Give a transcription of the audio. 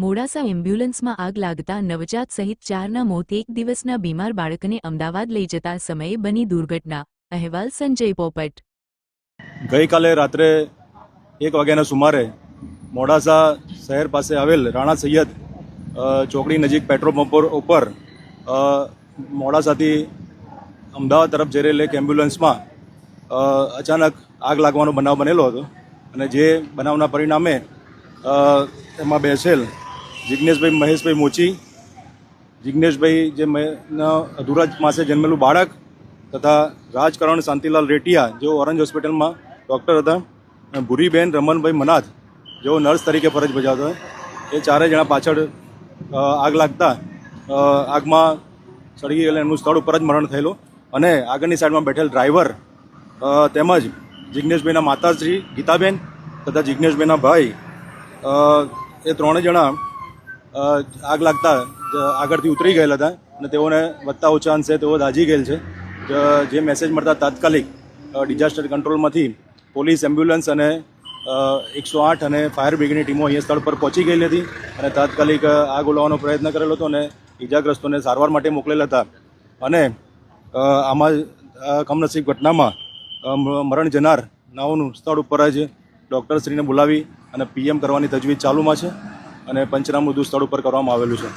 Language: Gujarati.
મોડાસા એમ્બ્યુલન્સમાં આગ લાગતા નવજાત સહિત ચારના મોત એક દિવસના બીમાર બાળકને અમદાવાદ લઈ જતા સમયે બની દુર્ઘટના. અહેવાલ સંજય પોપટ. ગઈકાલે રાત્રે એક વાગ્યાના સુમારે મોડાસા શહેર પાસે આવેલ રાણા સૈયદ ચોકડી નજીક પેટ્રોલ પંપ ઉપર મોડાસાથી અમદાવાદ તરફ જઈ રહેલી એક એમ્બ્યુલન્સમાં અચાનક આગ લાગવાનો બનાવ બનેલો હતો અને જે બનાવના પરિણામે એમાં બેસેલ જિજ્ઞેશભાઈ મહેશભાઈ મોચી. જિજ્ઞેશભાઈ જે અધુરા માસે જન્મેલું બાળક તથા રાજકરણ શાંતિલાલ રેટિયા, જેઓ ઓરેન્જ હોસ્પિટલમાં ડૉક્ટર હતા ભૂરીબેન રમણભાઈ મનાથ, જેઓ નર્સ તરીકે ફરજ બજાવતા એ ચારેય જણા પાછળ આગ લાગતા આગમાં સળગી ગયેલા એમનું સ્થળ ઉપર જ મરણ થયેલું. અને આગળની સાઈડમાં બેઠેલ ડ્રાઈવર તેમજ જિજ્ઞેશભાઈના માતાશ્રી ગીતાબેન તથા જિજ્ઞેશભાઈના ભાઈ એ ત્રણે જણા આગ લાગતા આગળથી ઉતરી ગયેલા હતા અને તેઓને વધતા ઓછા અંશે તેઓ દાજી ગયેલ છે. જે મેસેજ મળતા તાત્કાલિક ડિઝાસ્ટર કંટ્રોલમાંથી પોલીસ એમ્બ્યુલન્સ અને એકસો આઠ અને ફાયર બ્રિગેડની ટીમો અહીંયા સ્થળ પર પહોંચી ગયેલી હતી અને તાત્કાલિક આગ ઓલવવાનો પ્રયત્ન કરેલો હતો અને ઇજાગ્રસ્તોને સારવાર માટે મોકલેલા હતા. અને આમાં કમનસીબ ઘટનામાં મરણ જનાર નાઓનું સ્થળ ઉપર જ ડૉક્ટરશ્રીને બોલાવી અને પીએમ કરવાની તજવીજ ચાલુમાં છે. અને પંચનામું સ્થળ ઉપર કરવામાં આવેલું છે.